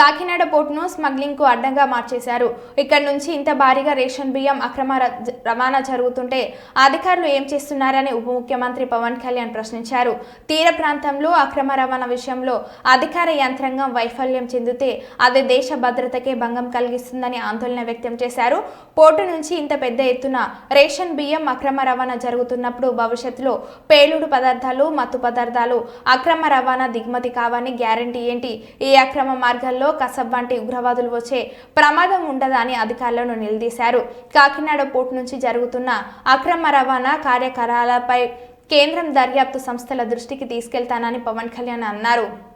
కాకినాడ పోర్టును స్మగ్లింగ్కు అడ్డంగా మార్చేశారు. ఇక్కడ నుంచి ఇంత భారీగా రేషన్ బియ్యం అక్రమ ర- రవాణా జరుగుతుంటే అధికారులు ఏం చేస్తున్నారని ఉప ముఖ్యమంత్రి పవన్ కళ్యాణ్ ప్రశ్నించారు. తీర ప్రాంతంలో అక్రమ రవాణా విషయంలో అధికార యంత్రాంగం వైఫల్యం చెందితే అది దేశ భద్రతకే భంగం కలిగిస్తుందని ఆందోళన వ్యక్తం చేశారు. పోర్టు నుంచి ఇంత పెద్ద ఎత్తున రేషన్ బియ్యం అక్రమ రవాణా జరుగుతున్నప్పుడు భవిష్యత్తులో పేలుడు పదార్థాలు మత్తు పదార్థాలు అక్రమ రవాణా దిగుమతి కావని గ్యారంటీ ఏంటి? ఈ అక్రమ మార్గాల్లో కసబ్ వంటి ఉగ్రవాదులు వచ్చే ప్రమాదం ఉండదని అధికారులను నిలదీశారు. కాకినాడ పోర్టు నుంచి జరుగుతున్న అక్రమ రవాణా కార్యకలాపాలపై కేంద్రం దర్యాప్తు సంస్థల దృష్టికి తీసుకెళ్తానని పవన్ కళ్యాణ్ అన్నారు.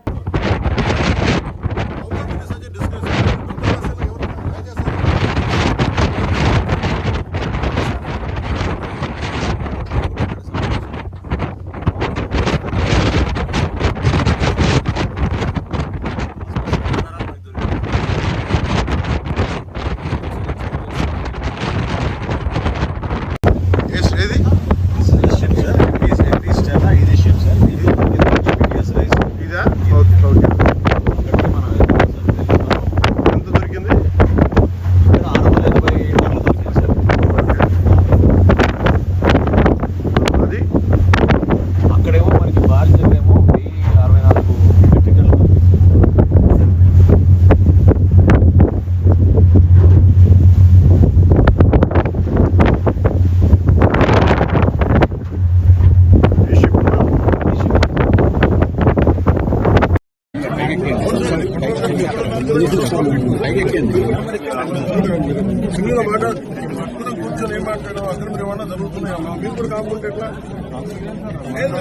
చిన్నగా మాట్లాడు మనం కూర్చొని ఏం మాట్లాడడం అక్కడ మీరు ఏమన్నా జరుగుతున్నాయి అమ్మా మీరు కూడా కాకుండా ఎట్లా లేదు,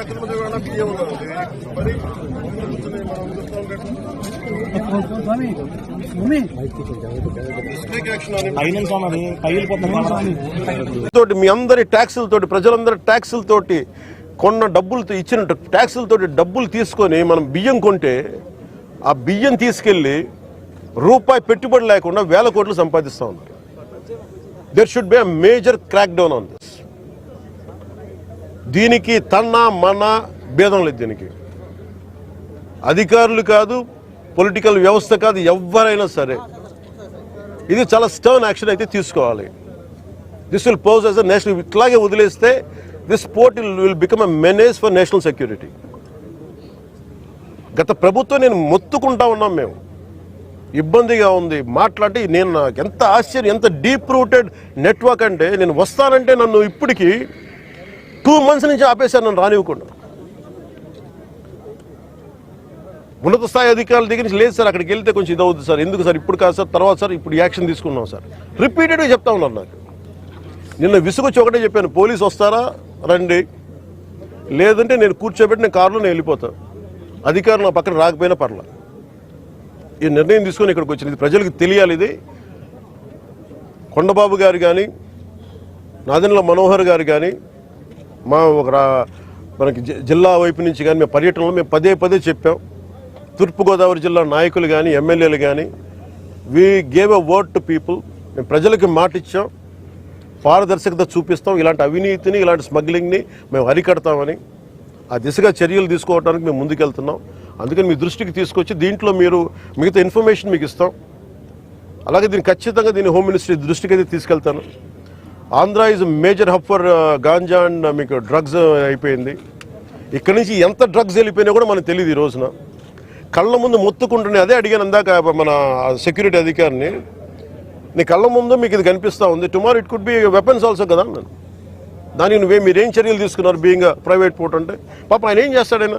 అక్రమ రవాణా బియ్యం ఉన్నది మరి కూర్చొని మనం చూస్తూ ఉంటాం తోటి మీ అందరి ట్యాక్సులతోటి ప్రజలందరి ట్యాక్సులతోటి కొన్న డబ్బులతో ఇచ్చిన ట్యాక్సులతోటి డబ్బులు తీసుకొని మనం బియ్యం కొంటే ఆ బియ్యం తీసుకెళ్ళి రూపాయి పెట్టుబడి లేకుండా వేల కోట్లు సంపాదిస్తూ ఉన్నారు. There should be a major crackdown on this దీనికి తన్న మన భేదం లేదు దీనికి. అధికారులు కాదు పొలిటికల్ వ్యవస్థ కాదు ఎవరైనా సరే. ఇది చాలా స్టర్న్ యాక్షన్ అయితే తీసుకోవాలి. This will pose us a national ఇట్లాగే వదిలేస్తే this port will become a menace for national security గత ప్రభుత్వం నేను మొత్తుకుంటా ఉన్నాం మేము. ఇబ్బందిగా ఉంది. మాట్లాడి నేను నాకు ఎంత ఆశ్చర్యం ఎంత డీప్ రూటెడ్ నెట్వర్క్ అంటే నేను వస్తానంటే నన్ను ఇప్పటికీ టూ మంత్స్ నుంచి ఆపేశాను నన్ను రానివ్వకుండా. ఉన్నత స్థాయి అధికారుల దగ్గర నుంచి లేదు సార్ అక్కడికి వెళ్తే కొంచెం ఇదవుద్ది సార్. ఎందుకు సార్? ఇప్పుడు కాదు సార్ తర్వాత సార్ ఇప్పుడు యాక్షన్ తీసుకున్నాం సార్. రిపీటెడ్గా చెప్తా ఉన్నారు నాకు. నిన్న విసుగొచ్చి ఒకటే చెప్పాను పోలీసు వస్తారా? రండి. లేదంటే నేను కూర్చోబెట్టి నేను కారులో నేను వెళ్ళిపోతాను అధికారులు నా పక్కన రాకపోయినా పర్లా. ఈ నిర్ణయం తీసుకొని ఇక్కడికి వచ్చింది. ప్రజలకు తెలియాలి ఇది. కొండబాబు గారు కానీ నాదెండ్ల మనోహర్ గారు కానీ మా ఒక మనకి జిల్లా వైపు నుంచి కానీ మేము పర్యటనలో మేము పదే పదే చెప్పాం. తూర్పుగోదావరి జిల్లా నాయకులు కానీ ఎమ్మెల్యేలు కానీ we gave a word to people మేము ప్రజలకి మాట ఇచ్చాం పారదర్శకత చూపిస్తాం. ఇలాంటి అవినీతిని ఇలాంటి స్మగ్లింగ్ని మేము అరికడతామని ఆ దిశగా చర్యలు తీసుకోవడానికి మేము ముందుకెళ్తున్నాం. అందుకని మీ దృష్టికి తీసుకొచ్చి దీంట్లో మీరు మిగతా ఇన్ఫర్మేషన్ మీకు ఇస్తాం. అలాగే దీన్ని ఖచ్చితంగా దీన్ని హోమ్ మినిస్ట్రీ దృష్టికి అయితే తీసుకెళ్తాను. Andhra is major hub for ganja and మీకు డ్రగ్స్ uh, అయిపోయింది. ఇక్కడి నుంచి ఎంత డ్రగ్స్ వెళ్ళిపోయినా కూడా మనకు తెలియదు ఈ రోజున. కళ్ళ ముందు మొత్తుకుంటున్నాయి అదే అడిగాను అందాక మన సెక్యూరిటీ అధికారిని. నీ కళ్ళ ముందు మీకు ఇది కనిపిస్తూ ఉంది. Tomorrow it could be weapons also కదా అన్నాను. దానికి నువ్వే మీరేం చర్యలు తీసుకున్నారు బీయింగ్ ప్రైవేట్ పోర్ట్ అంటే? పాప ఆయన ఏం చేస్తాడైనా